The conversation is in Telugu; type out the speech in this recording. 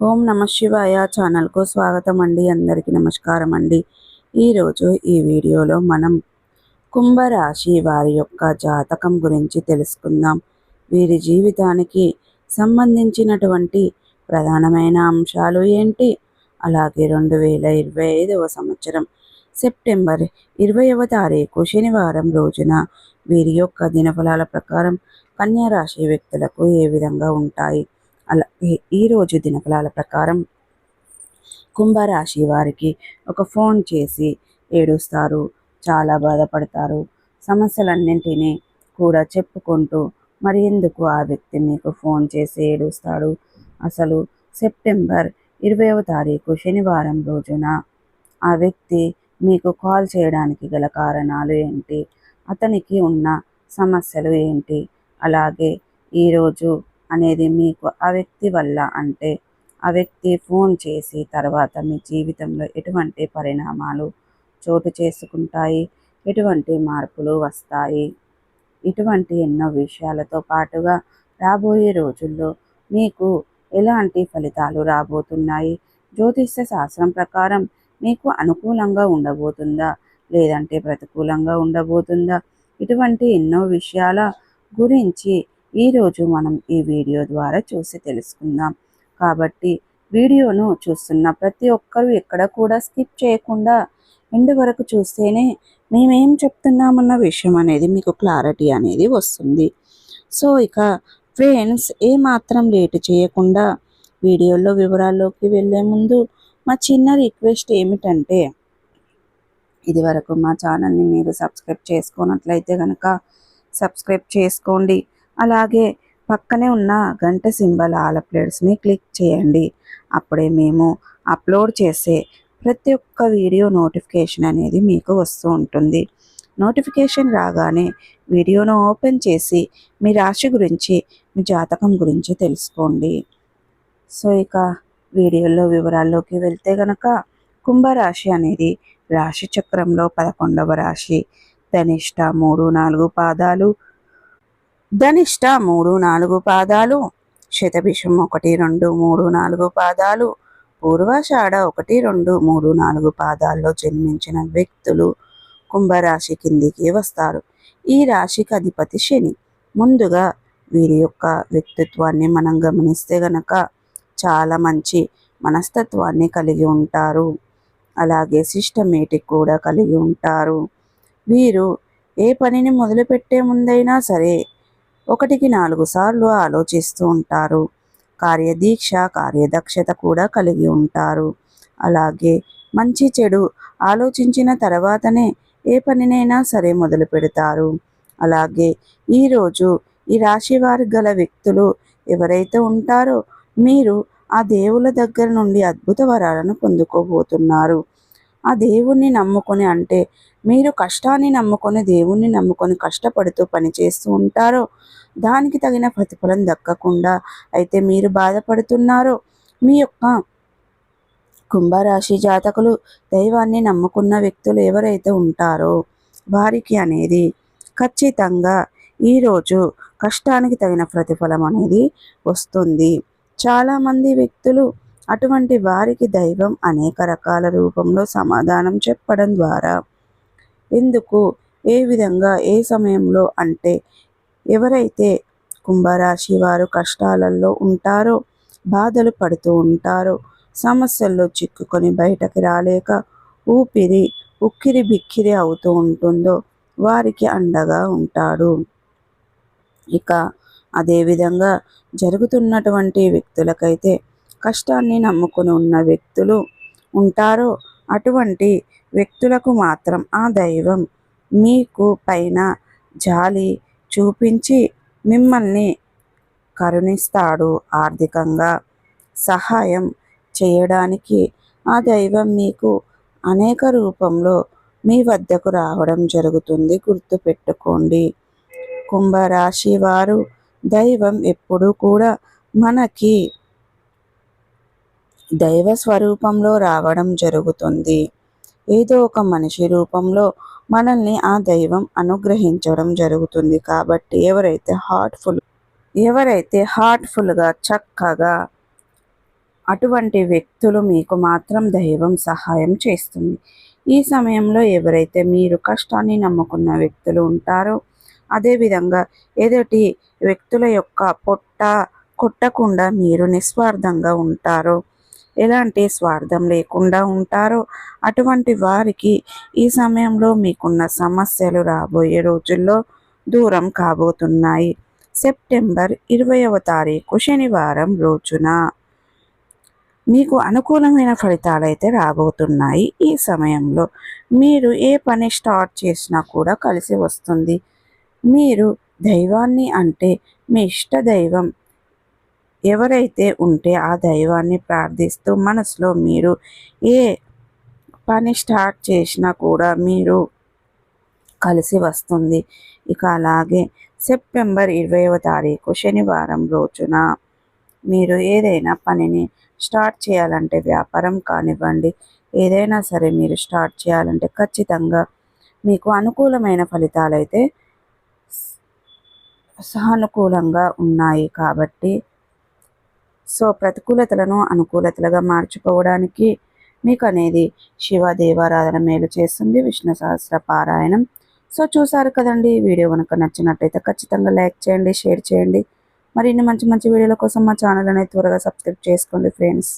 ఓం నమ శివాయ ఛానల్కు స్వాగతం అండి అందరికీ నమస్కారం అండి ఈరోజు ఈ వీడియోలో మనం కుంభరాశి వారి యొక్క జాతకం గురించి తెలుసుకుందాం. వీరి జీవితానికి సంబంధించినటువంటి ప్రధానమైన అంశాలు ఏంటి? అలాగే రెండు వేల ఇరవై ఐదవ సంవత్సరం సెప్టెంబర్ ఇరవైవ తారీఖు శనివారం రోజున వీరి యొక్క దినఫలాల ప్రకారం కన్యారాశి వ్యక్తులకు ఏ విధంగా ఉంటాయి? అలాగే ఈరోజు దినఫలాల ప్రకారం కుంభరాశి వారికి ఒక ఫోన్ చేసి ఏడుస్తారు చాలా బాధపడతారు. సమస్యలన్నింటినీ కూడా చెప్పుకుంటూ మరి ఎందుకు ఆ వ్యక్తి మీకు ఫోన్ చేసి ఏడుస్తాడు? అసలు సెప్టెంబర్ ఇరవైవ తారీఖు శనివారం రోజున ఆ వ్యక్తి మీకు కాల్ చేయడానికి గల కారణాలు ఏంటి? అతనికి ఉన్న సమస్యలు ఏంటి? అలాగే ఈరోజు అనేది మీకు ఆ వ్యక్తి వల్ల అంటే ఆ వ్యక్తి ఫోన్ చేసి తర్వాత మీ జీవితంలో ఎటువంటి పరిణామాలు చోటు చేసుకుంటాయి? ఎటువంటి మార్పులు వస్తాయి? ఇటువంటి ఎన్నో విషయాలతో పాటుగా రాబోయే రోజుల్లో మీకు ఎలాంటి ఫలితాలు రాబోతున్నాయి? జ్యోతిష్య శాస్త్రం ప్రకారం మీకు అనుకూలంగా ఉండబోతుందా? లేదంటే ప్రతికూలంగా ఉండబోతుందా? ఇటువంటి ఎన్నో విషయాల గురించి ఈరోజు మనం ఈ వీడియో ద్వారా చూసి తెలుసుకుందాం. కాబట్టి వీడియోను చూస్తున్న ప్రతి ఒక్కరూ ఎక్కడ కూడా స్కిప్ చేయకుండా ఎండ్ వరకు చూస్తేనే మేమేం చెప్తున్నామన్న విషయం అనేది మీకు క్లారిటీ అనేది వస్తుంది. సో ఇక ఫ్రెండ్స్ ఏమాత్రం లేట్ చేయకుండా వీడియోలో వివరాల్లోకి వెళ్ళే ముందు మా చిన్న రిక్వెస్ట్ ఏమిటంటే ఇదివరకు మా ఛానల్ని మీరు సబ్స్క్రైబ్ చేసుకున్నట్లయితే కనుక సబ్స్క్రైబ్ చేసుకోండి. అలాగే పక్కనే ఉన్న గంట సింబల్ ఆల ప్లేట్స్ని క్లిక్ చేయండి. అప్పుడే మేము అప్లోడ్ చేసే ప్రతి ఒక్క వీడియో నోటిఫికేషన్ అనేది మీకు వస్తూ ఉంటుంది. నోటిఫికేషన్ రాగానే వీడియోను ఓపెన్ చేసి మీ రాశి గురించి మీ జాతకం గురించి తెలుసుకోండి. సో ఇక వీడియోలో వివరాల్లోకి వెళ్తే గనక కుంభరాశి అనేది రాశి చక్రంలో పదకొండవ రాశి. ధనిష్ట మూడు నాలుగు పాదాలు ధనిష్ట మూడు నాలుగు పాదాలు శతభిషం ఒకటి రెండు మూడు నాలుగు పాదాలు పూర్వాషాఢ ఒకటి రెండు మూడు నాలుగు పాదాల్లో జన్మించిన వ్యక్తులు కుంభరాశి కిందికి వస్తారు. ఈ రాశికి అధిపతి శని. ముందుగా వీరి యొక్క వ్యక్తిత్వాన్ని మనం గమనిస్తే గనక చాలా మంచి మనస్తత్వాన్ని కలిగి ఉంటారు. అలాగే సిస్టమేటిక్ కూడా కలిగి ఉంటారు. వీరు ఏ పనిని మొదలుపెట్టే ముందైనా సరే ఒకటికి నాలుగు సార్లు ఆలోచిస్తూ ఉంటారు. కార్యదీక్ష కార్యదక్షత కూడా కలిగి ఉంటారు. అలాగే మంచి చెడు ఆలోచించిన తర్వాతనే ఏ పనినైనా సరే మొదలు పెడతారు. అలాగే ఈరోజు ఈ రాశి వారి గల వ్యక్తులు ఎవరైతే ఉంటారో మీరు ఆ దేవుల దగ్గర నుండి అద్భుత వరాలను పొందుకోబోతున్నారు. ఆ దేవుణ్ణి నమ్ముకొని అంటే మీరు కష్టాన్ని నమ్ముకొని దేవుణ్ణి నమ్ముకొని కష్టపడుతూ పనిచేస్తూ ఉంటారో దానికి తగిన ప్రతిఫలం దక్కకుండా అయితే మీరు బాధపడుతున్నారో. మీ యొక్క కుంభరాశి జాతకులు దైవాన్ని నమ్ముకున్న వ్యక్తులు ఎవరైతే ఉంటారో వారికి అనేది ఖచ్చితంగా ఈరోజు కష్టానికి తగిన ప్రతిఫలం అనేది వస్తుంది. చాలామంది వ్యక్తులు అటువంటి వారికి దైవం అనేక రకాల రూపంలో సమాధానం చెప్పడం ద్వారా. ఎందుకు? ఏ విధంగా? ఏ సమయంలో? అంటే ఎవరైతే కుంభరాశి వారు కష్టాలలో ఉంటారో బాధలు పడుతూ ఉంటారో సమస్యల్లో చిక్కుకొని బయటకి రాలేక ఊపిరి ఉక్కిరి బిక్కిరి అవుతూ ఉంటుందో వారికి అండగా ఉంటాడు. ఇక అదేవిధంగా జరుగుతున్నటువంటి వ్యక్తులకైతే కష్టాన్ని నమ్ముకుని ఉన్న వ్యక్తులు ఉంటారో అటువంటి వ్యక్తులకు మాత్రం ఆ దైవం మీకు పైన జాలి చూపించి మిమ్మల్ని కరుణిస్తాడు ఆర్థికంగా. సహాయం చేయడానికి ఆ దైవం మీకు అనేక రూపంలో మీ వద్దకు రావడం జరుగుతుంది. గుర్తుపెట్టుకోండి. కుంభరాశి వారు దైవం ఎప్పుడూ కూడా మనకి దైవ స్వరూపంలో రావడం జరుగుతుంది. ఏదో ఒక మనిషి రూపంలో మనల్ని ఆ దైవం అనుగ్రహించడం జరుగుతుంది. కాబట్టి ఎవరైతే హార్ట్ఫుల్ ఎవరైతే హార్ట్ఫుల్గా చక్కగా అటువంటి వ్యక్తులు మీకు మాత్రం దైవం సహాయం చేస్తుంది. ఈ సమయంలో ఎవరైతే మీరు కష్టాన్ని నమ్ముకున్న వ్యక్తులు ఉంటారో అదేవిధంగా ఎదుటి వ్యక్తుల యొక్క పొట్ట కొట్టకుండా మీరు నిస్వార్థంగా ఉంటారో ఎలాంటి స్వార్థం లేకుండా ఉంటారో అటువంటి వారికి ఈ సమయంలో మీకున్న సమస్యలు రాబోయే రోజుల్లో దూరం కాబోతున్నాయి. సెప్టెంబర్ ఇరవైవ తారీఖు శనివారం రోజున మీకు అనుకూలమైన ఫలితాలు అయితే రాబోతున్నాయి. ఈ సమయంలో మీరు ఏ పని స్టార్ట్ చేసినా కూడా కలిసి వస్తుంది. మీరు దైవాన్ని అంటే మీ ఇష్ట దైవం ఎవరైతే ఉంటే ఆ దైవాన్ని ప్రార్థిస్తూ మనసులో మీరు ఏ పని స్టార్ట్ చేసినా కూడా మీరు కలిసి వస్తుంది. ఇక అలాగే సెప్టెంబర్ ఇరవైవ తారీఖు శనివారం రోజున మీరు ఏదైనా పనిని స్టార్ట్ చేయాలంటే వ్యాపారం కానివ్వండి ఏదైనా సరే మీరు స్టార్ట్ చేయాలంటే ఖచ్చితంగా మీకు అనుకూలమైన ఫలితాలు అయితే సానుకూలంగా ఉన్నాయి కాబట్టి సో ప్రతికూలతలను అనుకూలతలుగా మార్చుకోవడానికి మీకు అనేది శివ దేవారాధన మేలు చేస్తుంది విష్ణు సహస్ర పారాయణం. సో చూసారు కదండి వీడియో కనుక నచ్చినట్టయితే ఖచ్చితంగా లైక్ చేయండి షేర్ చేయండి. మరి ఇన్ని మంచి మంచి వీడియోల కోసం మా ఛానల్ అనేది త్వరగా సబ్స్క్రైబ్ చేసుకోండి ఫ్రెండ్స్.